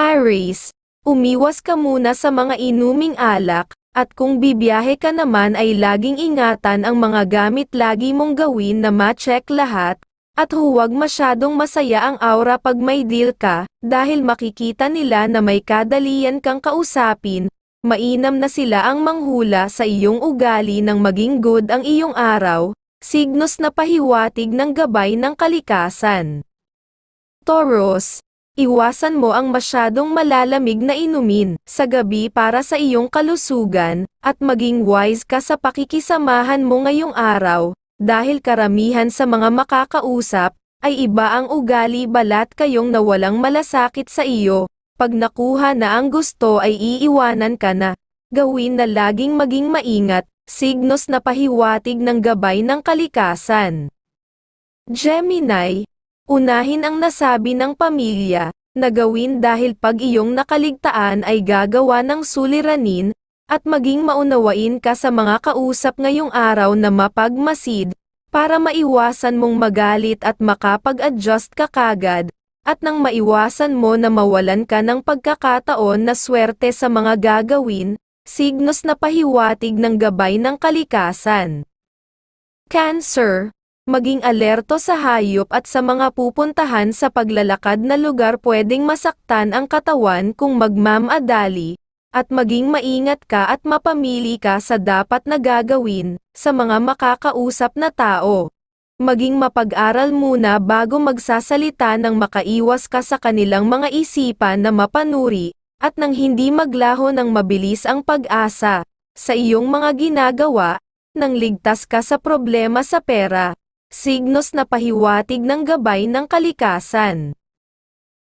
Aries, umiwas ka muna sa mga inuming alak, at kung bibiyahe ka naman ay laging ingatan ang mga gamit lagi mong gawin na ma-check lahat, at huwag masyadong masaya ang aura pag may deal ka, dahil makikita nila na may kadalian kang kausapin, mainam na sila ang manghula sa iyong ugali ng maging good ang iyong araw, signos na pahiwatig ng gabay ng kalikasan. Taurus, iwasan mo ang masyadong malalamig na inumin sa gabi para sa iyong kalusugan, at maging wise ka sa pakikisamahan mo ngayong araw, dahil karamihan sa mga makakausap, ay iba ang ugali balat kayong nawalang malasakit sa iyo, pag nakuha na ang gusto ay iiwanan ka na. Gawin na laging maging maingat, signos na pahiwatig ng gabay ng kalikasan. Gemini, unahin ang nasabi ng pamilya, na gawin dahil pag iyong nakaligtaan ay gagawa ng suliranin, at maging maunawain ka sa mga kausap ngayong araw na mapagmasid, para maiwasan mong magalit at makapag-adjust ka kagad, at nang maiwasan mo na mawalan ka ng pagkakataon na swerte sa mga gagawin, signos na pahiwatig ng gabay ng kalikasan. Cancer, maging alerto sa hayop at sa mga pupuntahan sa paglalakad na lugar pwedeng masaktan ang katawan kung magmamadali, at maging maingat ka at mapamili ka sa dapat na gagawin, sa mga makakausap na tao. Maging mapag-aral muna bago magsasalita ng makaiwas ka sa kanilang mga isipan na mapanuri, at nang hindi maglaho ng mabilis ang pag-asa, sa iyong mga ginagawa, nang ligtas ka sa problema sa pera, signos na pahiwatig ng gabay ng kalikasan.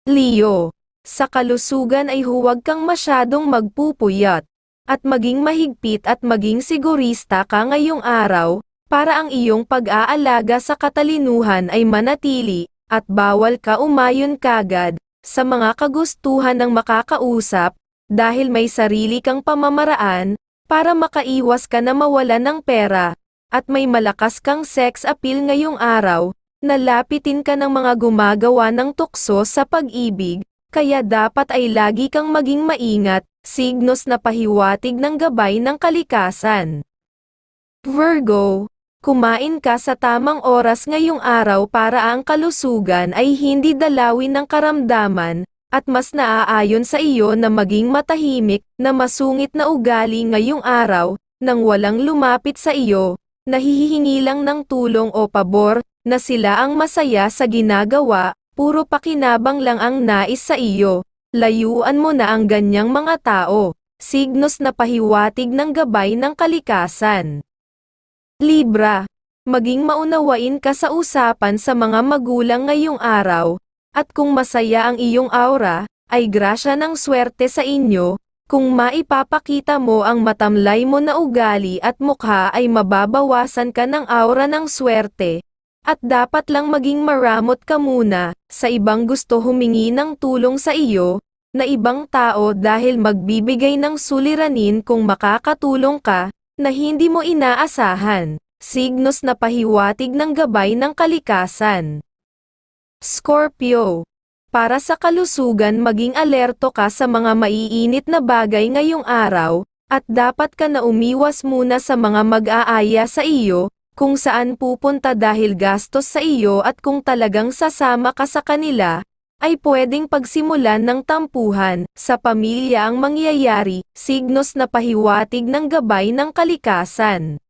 Leo, sa kalusugan ay huwag kang masyadong magpupuyat, at maging mahigpit at maging sigurista ka ngayong araw, para ang iyong pag-aalaga sa katalinuhan ay manatili, at bawal ka umayon kagad, sa mga kagustuhan ng makakausap, dahil may sarili kang pamamaraan, para makaiwas ka na mawala ng pera, at may malakas kang sex appeal ngayong araw, nalapitin ka ng mga gumagawa ng tukso sa pag-ibig, kaya dapat ay lagi kang maging maingat, signos na pahiwatig ng gabay ng kalikasan. Virgo, kumain ka sa tamang oras ngayong araw para ang kalusugan ay hindi dalawin ng karamdaman, at mas naaayon sa iyo na maging matahimik, na masungit na ugali ngayong araw, nang walang lumapit sa iyo, nahihihingi lang ng tulong o pabor, na sila ang masaya sa ginagawa, puro pakinabang lang ang nais sa iyo, layuan mo na ang ganyang mga tao, signos na pahiwatig ng gabay ng kalikasan. Libra, maging maunawain ka sa usapan sa mga magulang ngayong araw, at kung masaya ang iyong aura, ay grasya ng swerte sa inyo, kung maipapakita mo ang matamlay mo na ugali at mukha ay mababawasan ka ng aura ng swerte, at dapat lang maging maramot ka muna, sa ibang gusto humingi ng tulong sa iyo, na ibang tao dahil magbibigay ng suliranin kung makakatulong ka, na hindi mo inaasahan, signos na pahiwatig ng gabay ng kalikasan. Scorpio, para sa kalusugan maging alerto ka sa mga maiinit na bagay ngayong araw, at dapat ka na umiwas muna sa mga mag-aaya sa iyo, kung saan pupunta dahil gastos sa iyo at kung talagang sasama ka sa kanila, ay pwedeng pagsimulan ng tampuhan, sa pamilya ang mangyayari, signos na pahiwatig ng gabay ng kalikasan.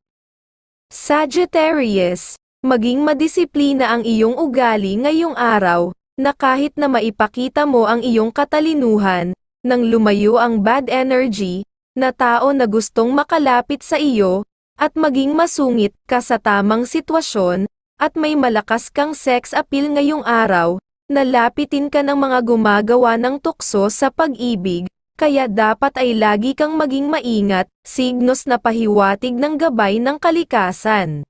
Sagittarius, maging madisiplina ang iyong ugali ngayong araw, na kahit na maipakita mo ang iyong katalinuhan, nang lumayo ang bad energy, na tao na gustong makalapit sa iyo, at maging masungit ka sa tamang sitwasyon, at may malakas kang sex appeal ngayong araw, Nalapitin ka ng mga gumagawa ng tukso sa pag-ibig, kaya dapat ay lagi kang maging maingat, signos na pahiwatig ng gabay ng kalikasan.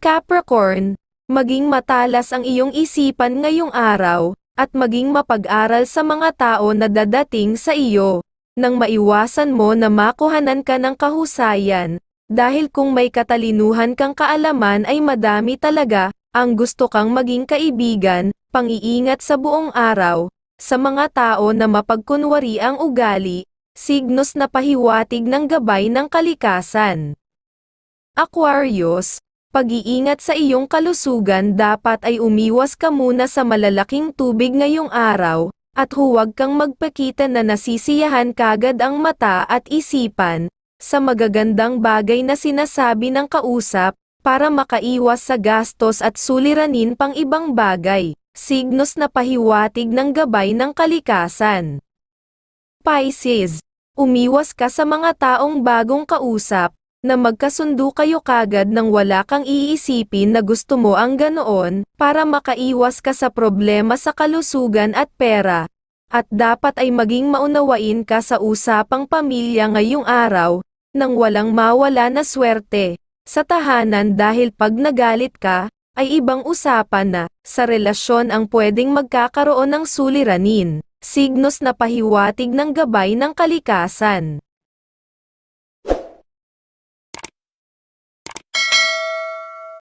Capricorn, maging matalas ang iyong isipan ngayong araw, at maging mapag-aral sa mga tao na dadating sa iyo, nang maiwasan mo na makuhanan ka ng kahusayan, dahil kung may katalinuhan kang kaalaman ay madami talaga, ang gusto kang maging kaibigan, pang-iingat sa buong araw, Sa mga tao na mapagkunwari ang ugali, signos na pahiwatig ng gabay ng kalikasan. Aquarius, pag-iingat sa iyong kalusugan dapat ay umiwas ka muna sa malalaking tubig ngayong araw, at huwag kang magpakita na nasisiyahan kagad ang mata at isipan, sa magagandang bagay na sinasabi ng kausap, para makaiwas sa gastos at suliranin pang ibang bagay, signos na pahiwatig ng gabay ng kalikasan. Pisces, umiwas ka sa mga taong bagong kausap, na magkasundo kayo kagad nang wala kang iisipin na gusto mo ang ganoon, para makaiwas ka sa problema sa kalusugan at pera. At dapat ay maging maunawain ka sa usapang pamilya ngayong araw, nang walang mawala na swerte, sa tahanan dahil pag nagalit ka, ay ibang usapan na, sa relasyon ang pwedeng magkakaroon ng suliranin, signos na pahiwatig ng gabay ng kalikasan.